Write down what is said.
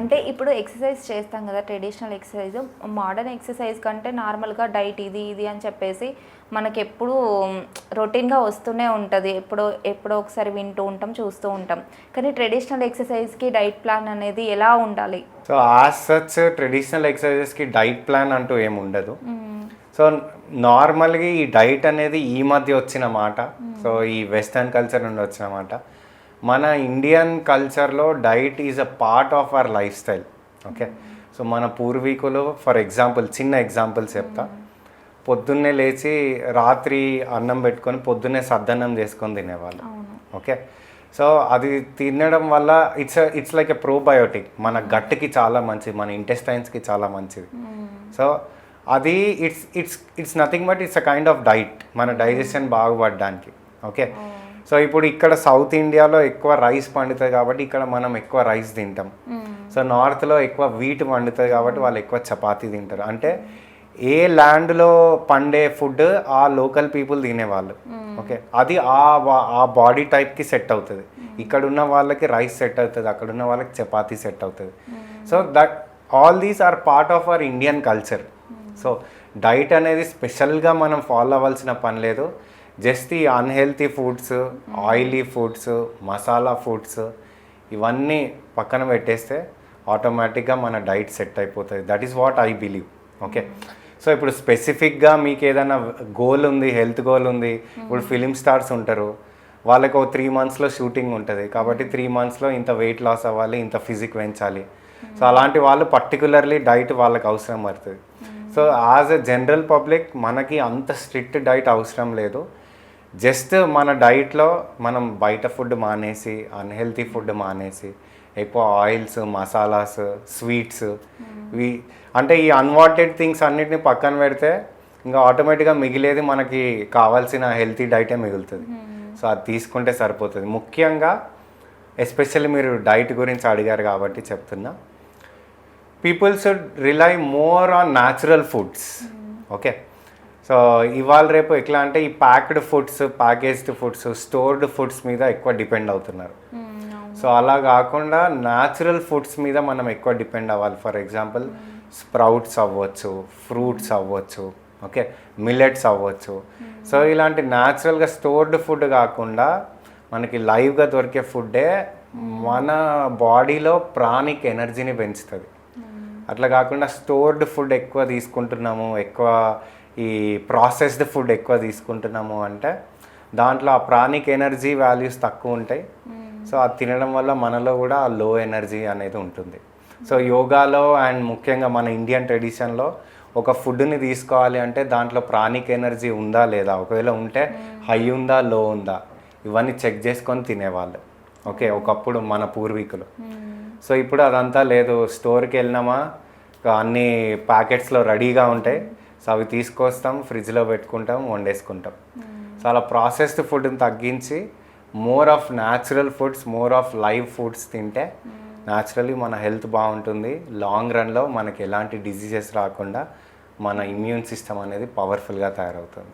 అంటే ఇప్పుడు ఎక్సర్సైజ్ చేస్తాం కదా ట్రెడిషనల్ ఎక్సర్సైజ్. మోడర్న్ ఎక్సర్సైజ్ కంటే నార్మల్గా డైట్ ఇది ఇది అని చెప్పేసి మనకి ఎప్పుడు రొటీన్గా వస్తూనే ఉంటుంది. ఎప్పుడో ఎప్పుడో ఒకసారి వింటూ ఉంటాం చూస్తూ ఉంటాం. కానీ ట్రెడిషనల్ ఎక్సర్సైజ్కి డైట్ ప్లాన్ అనేది ఎలా ఉండాలి? సో యాజ్ సచ్ ట్రెడిషనల్ ఎక్సర్సైజెస్కి డైట్ ప్లాన్ అంటూ ఏమి ఉండదు. సో నార్మల్గా ఈ డైట్ అనేది ఈ మధ్య వచ్చిన మాట. సో ఈ వెస్టర్న్ కల్చర్ నుండి వచ్చిన మాట. మన ఇండియన్ కల్చర్లో diet is a part of our lifestyle okay so మన పూర్వీకులు ఫర్ ఎగ్జాంపుల్ చిన్న ఎగ్జాంపుల్ చెప్తా. పొద్దున్నే లేచి రాత్రి అన్నం పెట్టుకొని పొద్దున్నే సద్దన్నం చేసుకొని తినేవాళ్ళు ఓకే సో అది తినడం వల్ల it's it's like a probiotic మన గట్కి చాలా మంచిది మన ఇంటెస్టైన్స్కి చాలా మంచిది. సో అది it's it's it's nothing but it's a kind of diet మన డైజెషన్ బాగుపడడానికి ఓకే సో ఇప్పుడు ఇక్కడ సౌత్ ఇండియాలో ఎక్కువ రైస్ పండుతుంది కాబట్టి ఇక్కడ మనం ఎక్కువ రైస్ తింటాం. సో నార్త్లో ఎక్కువ వీట్ పండుతుంది కాబట్టి వాళ్ళు ఎక్కువ చపాతీ తింటారు. అంటే ఏ ల్యాండ్లో పండే ఫుడ్ ఆ లోకల్ పీపుల్ తినేవాళ్ళు. ఓకే? అది ఆ ఆ బాడీ టైప్కి సెట్ అవుతుంది. ఇక్కడ ఉన్న వాళ్ళకి రైస్ సెట్ అవుతుంది అక్కడ ఉన్న వాళ్ళకి చపాతీ సెట్ అవుతుంది. So that all these are part of our Indian culture. So diet అనేది స్పెషల్గా మనం ఫాలో అవ్వాల్సిన పని లేదు. జస్ట్ ఈ unhealthy foods oily foods masala foods ఇవన్నీ పక్కన పెట్టేస్తే ఆటోమేటిక్గా మన డైట్ సెట్ అయిపోతుంది. That is what I believe okay so ఇప్పుడు స్పెసిఫిక్గా మీకు ఏదైనా గోల్ ఉంది హెల్త్ గోల్ ఉంది ఇప్పుడు ఫిలిం స్టార్స్ ఉంటారు. వాళ్ళకి ఒక త్రీ మంత్స్లో షూటింగ్ ఉంటుంది. కాబట్టి త్రీ మంత్స్లో ఇంత వెయిట్ లాస్ అవ్వాలి ఇంత ఫిజిక్ పెంచాలి. సో అలాంటి వాళ్ళు పర్టికులర్లీ డైట్ వాళ్ళకి అవసరం పడుతుంది. So as a general public మనకి అంత స్ట్రిక్ట్ డైట్ అవసరం లేదు. జస్ట్ మన డైట్లో మనం బయట ఫుడ్ మానేసి అన్హెల్తీ ఫుడ్ మానేసి ఎక్కువ ఆయిల్స్ మసాలాస్ స్వీట్స్ ఇవి అంటే ఈ అన్వాంటెడ్ థింగ్స్ అన్నిటిని పక్కన పెడితే ఇంకా ఆటోమేటిక్గా మిగిలేది మనకి కావాల్సిన హెల్తీ డైటే మిగులుతుంది. సో అది తీసుకుంటే సరిపోతుంది. ముఖ్యంగా ఎస్పెషల్లీ మీరు డైట్ గురించి అడిగారు కాబట్టి చెప్తున్నా. People should rely more on natural foods. Okay? So ఇవాళ రేపు ఎట్లా అంటే ఈ packed foods packaged foods stored foods మీద ఎక్కువ డిపెండ్ అవుతున్నారు. సో అలా కాకుండా న్యాచురల్ ఫుడ్స్ మీద మనం ఎక్కువ డిపెండ్ అవ్వాలి. ఫర్ ఎగ్జాంపుల్ స్ప్రౌట్స్ అవ్వచ్చు ఫ్రూట్స్ అవ్వచ్చు ఓకే మిల్లెట్స్ అవ్వచ్చు. సో ఇలాంటి న్యాచురల్గా స్టోర్డ్ ఫుడ్ కాకుండా మనకి లైవ్గా దొరికే ఫుడ్డే మన బాడీలో ప్రాణిక్ ఎనర్జీని పెంచుతుంది. అట్లా కాకుండా స్టోర్డ్ ఫుడ్ ఎక్కువ తీసుకుంటున్నాము ఎక్కువ ఈ ప్రాసెస్డ్ ఫుడ్ ఎక్కువ తీసుకుంటున్నాము అంటే దాంట్లో ఆ ప్రాణిక్ ఎనర్జీ వాల్యూస్ తక్కువ ఉంటాయి. సో అది తినడం వల్ల మనలో కూడా ఆ లో ఎనర్జీ అనేది ఉంటుంది. సో యోగాలో అండ్ ముఖ్యంగా మన ఇండియన్ ట్రెడిషన్లో ఒక ఫుడ్ని తీసుకోవాలి అంటే దాంట్లో ప్రాణిక్ ఎనర్జీ ఉందా లేదా? ఒకవేళ ఉంటే హై ఉందా లో ఉందా? ఇవన్నీ చెక్ చేసుకొని తినేవాళ్ళు. ఓకే ఒకప్పుడు మన పూర్వీకులు. సో ఇప్పుడు అదంతా లేదు. స్టోర్కి వెళ్ళినామా అన్ని ప్యాకెట్స్లో రెడీగా ఉంటాయి. సో అవి తీసుకొస్తాం ఫ్రిడ్జ్లో పెట్టుకుంటాం వండేసుకుంటాం. సో అలా ప్రాసెస్డ్ ఫుడ్ని తగ్గించి more of natural foods more of live foods తింటే న్యాచురల్లీ మన హెల్త్ బాగుంటుంది. లాంగ్ రన్లో మనకి ఎలాంటి డిసీజెస్ రాకుండా మన ఇమ్యూన్ సిస్టమ్ అనేది పవర్ఫుల్గా తయారవుతుంది.